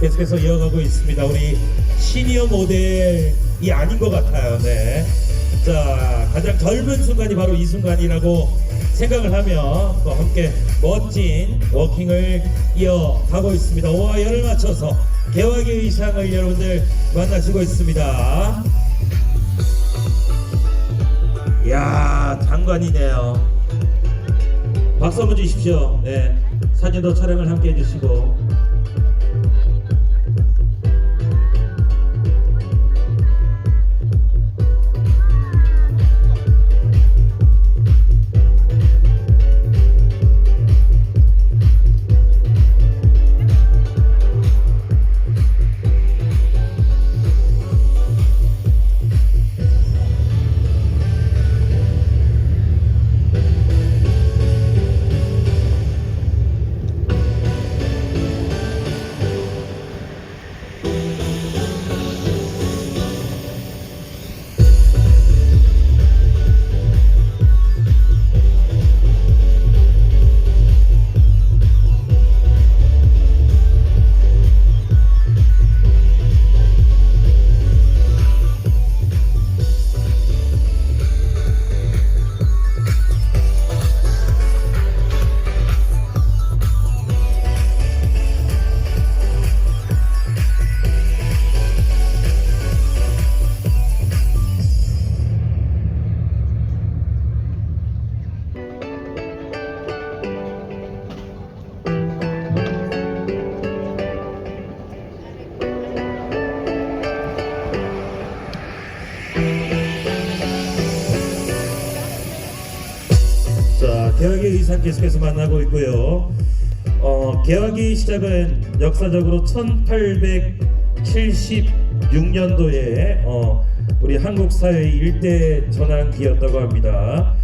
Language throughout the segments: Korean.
계속해서 이어가고 있습니다. 우리 시니어 모델이 아닌 것 같아요. 네. 자, 가장 젊은 순간이 바로 이 순간이라고 생각을 하며 또 함께 멋진 워킹을 이어가고 있습니다. 5와 열을 맞춰서 개화기 의상을 여러분들 만나시고 있습니다. 이야, 장관이네요. 박수 한번 주십시오. 네. 사진도 촬영을 함께 해주시고. 개화기 의상 계속해서 만나고 있고요. 어, 개화기 시작은 역사적으로 1876년도에 어, 우리 한국 사회의 일대 전환기였다고 합니다.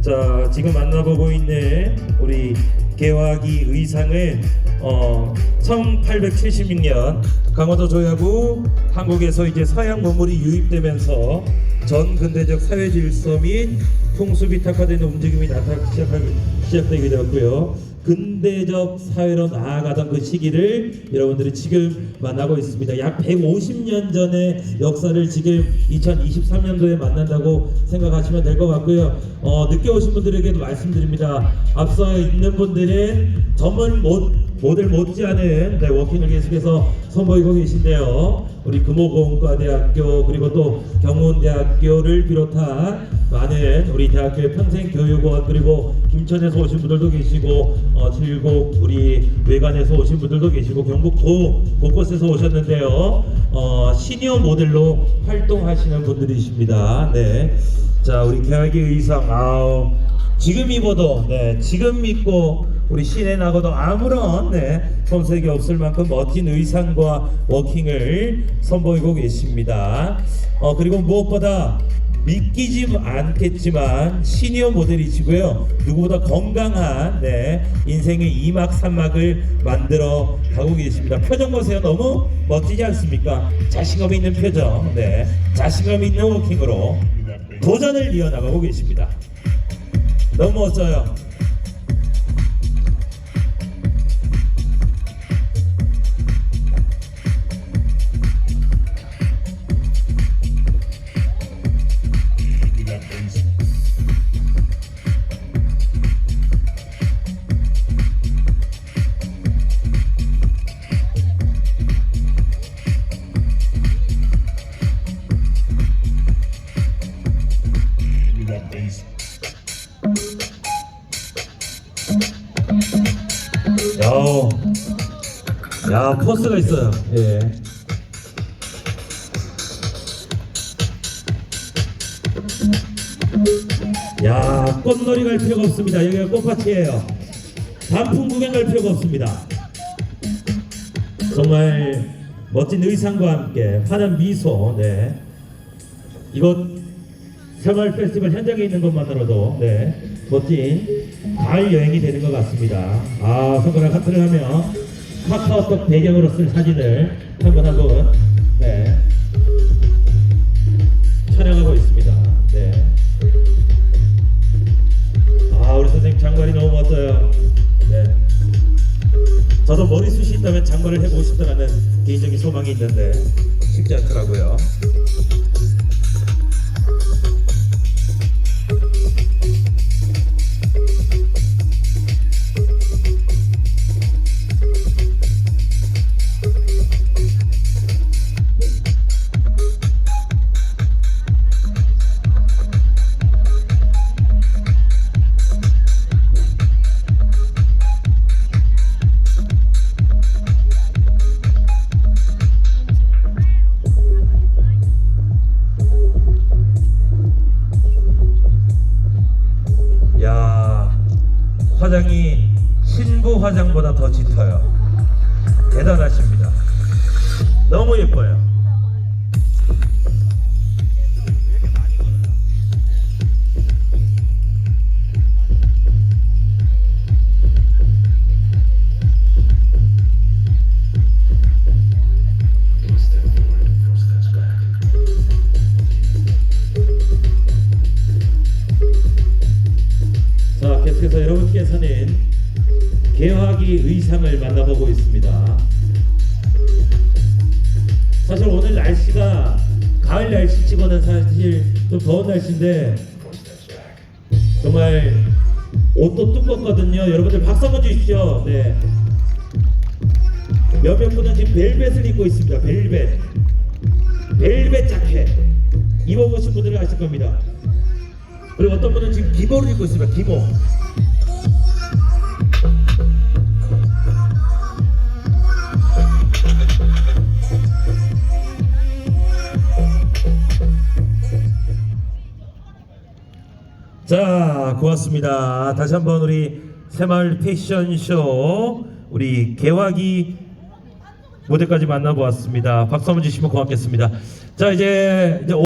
자, 지금 만나보고 있는 우리 개화기 의상은 어, 1876년 강화도 조야구 한국에서 이제 서양 문물이 유입되면서 전 근대적 사회 질서 및 풍수 비탁화되는 움직임이 나타나기 시작하기 시작되게 되었고요. 근대적 사회로 나아가던 그 시기를 여러분들이 지금 만나고 있습니다. 약 150년 전의 역사를 지금 2023년도에 만난다고 생각하시면 될 것 같고요. 어, 늦게 오신 분들에게도 말씀드립니다. 앞서 있는 분들은 전문 모, 모델 못지않은 네, 워킹을 계속해서 선보이고 계신데요. 우리 금호공과대학교 그리고 또 경운대학교를 비롯한 많은 우리 대학교의 평생교육원 그리고 김천에서 오신 분들도 계시고 어, 칠곡 우리 외관에서 오신 분들도 계시고 경북도 곳곳에서 오셨는데요. 어, 시니어 모델로 활동하시는 분들이십니다. 네. 자 우리 개학의 의상 아우 지금 입어도 네 지금 입고 우리 시내 나고도 아무런 네 손색이 없을 만큼 멋진 의상과 워킹을 선보이고 계십니다. 어 그리고 무엇보다 믿기지 않겠지만 시니어 모델이시고요. 누구보다 건강한 네, 인생의 2막 3막을 만들어 가고 계십니다. 표정 보세요. 너무 멋지지 않습니까? 자신감 있는 표정. 네. 자신감 있는 워킹으로 도전을 이어나가고 계십니다. 너무 멋져요. 야, 야 포스가 있어요. 예. 야, 꽃놀이 갈 필요가 없습니다. 여기가 꽃밭이에요. 단풍 구경 갈 필요가 없습니다. 정말 멋진 의상과 함께 환한 미소, 네. 이곳 생활 페스티벌 현장에 있는 것만으로도 네 멋진 가을 여행이 되는 것 같습니다. 아 손가락 하트를 하며 카카오톡 배경으로 쓸 사진을 한번 하고 네 촬영하고 있습니다. 네. 아 우리 선생님 장관이 너무 멋져요. 네. 저도 머리숱이 있다면 장관을 해보고 싶다는 개인적인 소망이 있는데 쉽지 않더라고요. 화장이 신부 화장보다 더 짙어요. 대단하십니다. 너무 예뻐요. 개화기 의상을 만나보고 있습니다. 사실 오늘 날씨가 가을 날씨 치고는 사실 좀 더운 날씨인데 정말 옷도 두껍거든요. 여러분들 박수 한번 주십시오. 네. 몇몇 분은 지금 벨벳을 입고 있습니다. 벨벳. 벨벳 자켓 입어보신 분들은 아실 겁니다. 그리고 어떤 분은 지금 기모를 입고 있습니다. 기모. 자, 고맙습니다. 다시 한번 우리 새마을 패션쇼 우리 개화기 무대까지 만나보았습니다. 박수 한번 주시면 고맙겠습니다. 자, 이제 이제